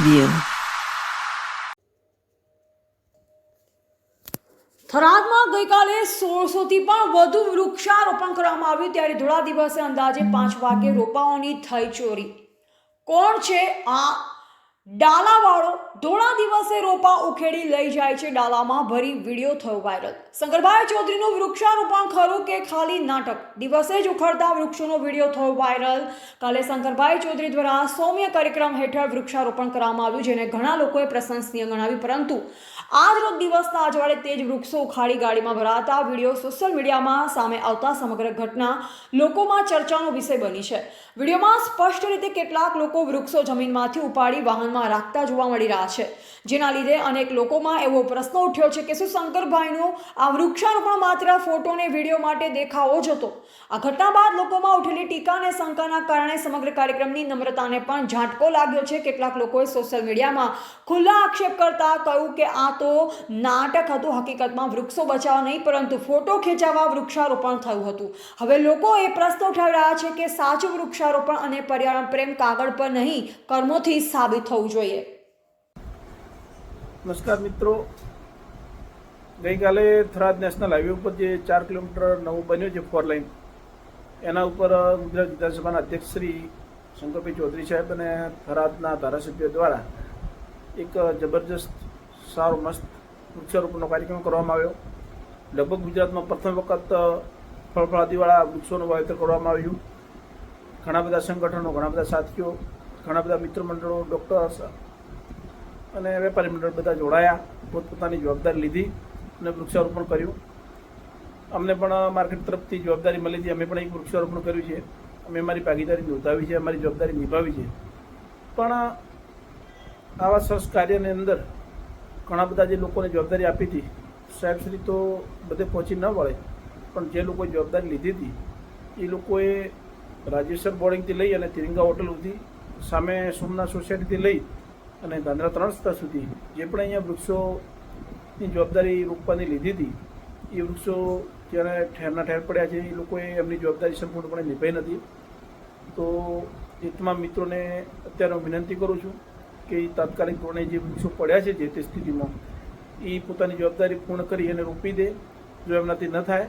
TV થરાદમાં ગઈકાલે સોળસોથી પણ વધુ વૃક્ષારોપણ કરવામાં આવ્યું ત્યારે ધોળા દિવસે અંદાજે પાંચ વાગે રોપાઓની થઈ ચોરી. કોણ છે આ? ડાલાવાળો ધોળા દિવસે રોપા ઉખેડી લઈ જાય છે ડાલામાં. ભરી વીડિયો થયો વાયરલ. શંકરભાઈ ચૌધરીનું વૃક્ષારોપણ ખરું કે ખાલી નાટક? દિવસે જ ઉખડતા વૃક્ષોનો વીડિયો થયો વાયરલ. કાલે શંકરભાઈ ચૌધરી દ્વારા સૌમ્ય કાર્યક્રમ હેઠળ વૃક્ષારોપણ કરવામાં આવ્યું, જેને ઘણા લોકોએ પ્રશંસનીય ગણાવ્યું પરંતુ આજનો દિવસના અજવાળે તે જ વૃક્ષો ઉખાડી ગાડીમાં ભરાતા વીડિયો સોશિયલ મીડિયામાં સામે આવતા સમગ્ર ઘટના લોકોમાં ચર્ચાનો વિષય બની છે. વિડીયોમાં સ્પષ્ટ રીતે કેટલાક લોકો વૃક્ષો જમીનમાંથી ઉપાડી વાહનમાં રાખતા જોવા મળી રહ્યા છે. જેના લીધે અનેક લોકોમાં એવો પ્રશ્ન ઉઠ્યો છે કે શું શંકરભાઈનો આ વૃક્ષારોપણ માત્ર ફોટો ને વીડિયો માટે દેખાવો જ હતો. આ ઘટના બાદ લોકોમાં ઉઠેલી ટીકા અને શંકાના કારણે સમગ્ર કાર્યક્રમની નમ્રતાને પણ ઝાટકો લાગ્યો છે. કેટલાક લોકોએ સોશિયલ મીડિયામાં ખુલ્લા આક્ષેપ કરતા કહ્યું કે આ તો નાટક હતું. હકીકતમાં વૃક્ષો બચાવવા નહીં, પરંતુ ફોટો ખેંચાવવા વૃક્ષારોપણ થયું હતું. હવે લોકો એ પ્રશ્ન ઉઠાવી રહ્યા છે કે સાચું વૃક્ષારોપણ અને પર્યાવરણ પ્રેમ કાગળ પર નહીં, કર્મોથી સાબિત થવું જોઈએ. નમસ્કાર મિત્રો. ગઈકાલે થરાદ નેશનલ હાઈવે ઉપર જે ચાર કિલોમીટર નવું બન્યું છે ફોર લાઈન એના ઉપર ગુજરાત વિધાનસભાના અધ્યક્ષ શ્રી શંકરભાઈ ચૌધરી સાહેબ અને થરાદના ધારાસભ્યો દ્વારા એક જબરજસ્ત, સારો, મસ્ત વૃક્ષારોપણનો કાર્યક્રમ કરવામાં આવ્યો. લગભગ ગુજરાતમાં પ્રથમ વખત ફળફળાદીવાળા વૃક્ષોનું વાવેતર કરવામાં આવ્યું. ઘણા બધા સંગઠનો, ઘણા બધા સાથીઓ, ઘણા બધા મિત્ર મંડળો ડૉક્ટર્સ અને વેપારી મંડળ બધા જોડાયા, પોતપોતાની જવાબદારી લીધી અને વૃક્ષારોપણ કર્યું. અમને પણ માર્કેટ તરફથી જવાબદારી મળી હતી. અમે પણ એક વૃક્ષારોપણ કર્યું છે. અમે અમારી ભાગીદારી નોંધાવી છે, અમારી જવાબદારી નિભાવી છે. પણ આવા સરસ કાર્યની અંદર ઘણા બધા જે લોકોને જવાબદારી આપી હતી સાહેબશ્રી તો બધે પહોંચી ન વળે. પણ જે લોકોએ જવાબદારી લીધી હતી, એ લોકોએ રાજેશ્વર બોર્ડિંગથી લઈ અને તિરંગા હોટલ સુધી સામે સોમનાથ સોસાયટીથી લઈ અને ધાંધ્રા ત્રણ રસ્તા સુધી જે પણ અહીંયા વૃક્ષોની જવાબદારી રોપવાની લીધી હતી, એ વૃક્ષો જ્યારે ઠેરના ઠેર પડ્યા છે, એ લોકોએ એમની જવાબદારી સંપૂર્ણપણે નિભાઈ નથી. તો એ તમામ મિત્રોને અત્યારે હું વિનંતી કરું છું કે એ તાત્કાલિક ધોરણે જે વૃક્ષો પડ્યા છે જે તે સ્થિતિમાં, એ પોતાની જવાબદારી પૂર્ણ કરી અને રોપી દે. જો એમનાથી ન થાય,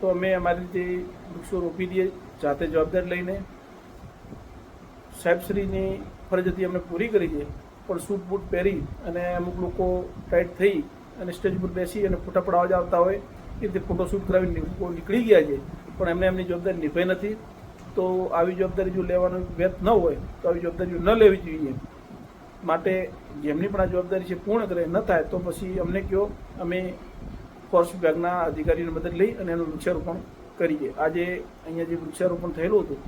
તો અમે અમારી રીતે વૃક્ષો રોપી દઈએ, જાતે જવાબદારી લઈને. સાહેબશ્રીની ફરજ હતી અમે પૂરી કરી છે. પણ સૂટ બૂટ પહેરી અને અમુક લોકો ટાઈટ થઈ અને સ્ટેજ પર બેસી અને ફોટા પડાવવા જ આવતા હોય, એ રીતે ફોટો શૂટ કરાવીને નીકળી ગયા છે. પણ એમને એમની જવાબદારી નિભાઈ નથી. તો આવી જવાબદારી જો લેવાનો વ્યર્થ ન હોય, તો આવી જવાબદારીઓ ન લેવી જોઈએ, માટે જેમની પણ આ જવાબદારી છે પૂર્ણ કરે, ન થાય, તો પછી અમને કહો અમે ફોરેસ્ટ વિભાગના અધિકારીની મદદ લઈ અને એનું વૃક્ષારોપણ કરીએ. આજે અહીંયા જે વૃક્ષારોપણ થયેલું હતું,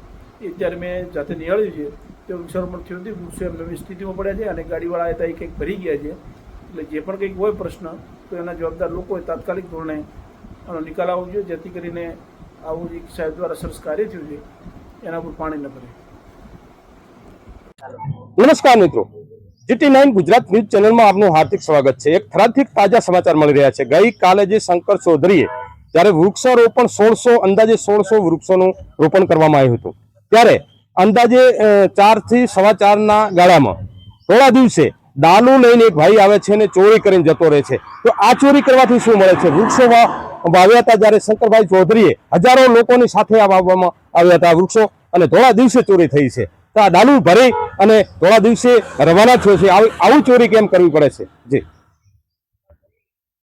એ અત્યારે મેં જાતે નિહાળ્યું છે તે વૃક્ષારોપણ થયું નથી. વૃક્ષો એમને સ્થિતિમાં પડ્યા છે અને ગાડીવાળા હતા કંઈક ભરી ગયા છે. એટલે જે પણ કંઈક હોય પ્રશ્ન, તો એના જવાબદાર લોકોએ તાત્કાલિક ધોરણે આનો નિકાલ આવવો જોઈએ, જેથી કરીને આવું જે સાહેબ દ્વારા સરસ કાર્ય થયું છે. એના પર પાણી ન ભરે. નમસ્કાર મિત્રો. જીટી નાઇન ગુજરાત ન્યૂઝ ચેનલમાં આપનું હાર્દિક સ્વાગત છે. એક થરાદથી તાજા સમાચાર મળી રહ્યા છે. ગઈકાલે જે શંકર ચૌધરીએ જ્યારે વૃક્ષારોપણ સોળસો અંદાજે સોળસો વૃક્ષોનું રોપણ કરવામાં આવ્યું હતું, ત્યારે અંદાજે ચારથી સવા ચારના ગાળામાં. થોડા દિવસે ડાલુ લઈને એક ભાઈ આવે છે અને ચોરી કરીને જતો રહે છે. તો આ ચોરી કરવાથી શું મળે છે? વૃક્ષો વાવ્યા હતા જ્યારે શંકરભાઈ ચૌધરીએ હજારો લોકોની સાથે આ વાવવામાં આવ્યા હતા વૃક્ષો અને થોડા દિવસે ચોરી થઈ છે. તો આ ડાલુ ભરી અને થોડા દિવસે રવાના થયો છે. આવું ચોરી કેમ કરવી પડે છે? જી.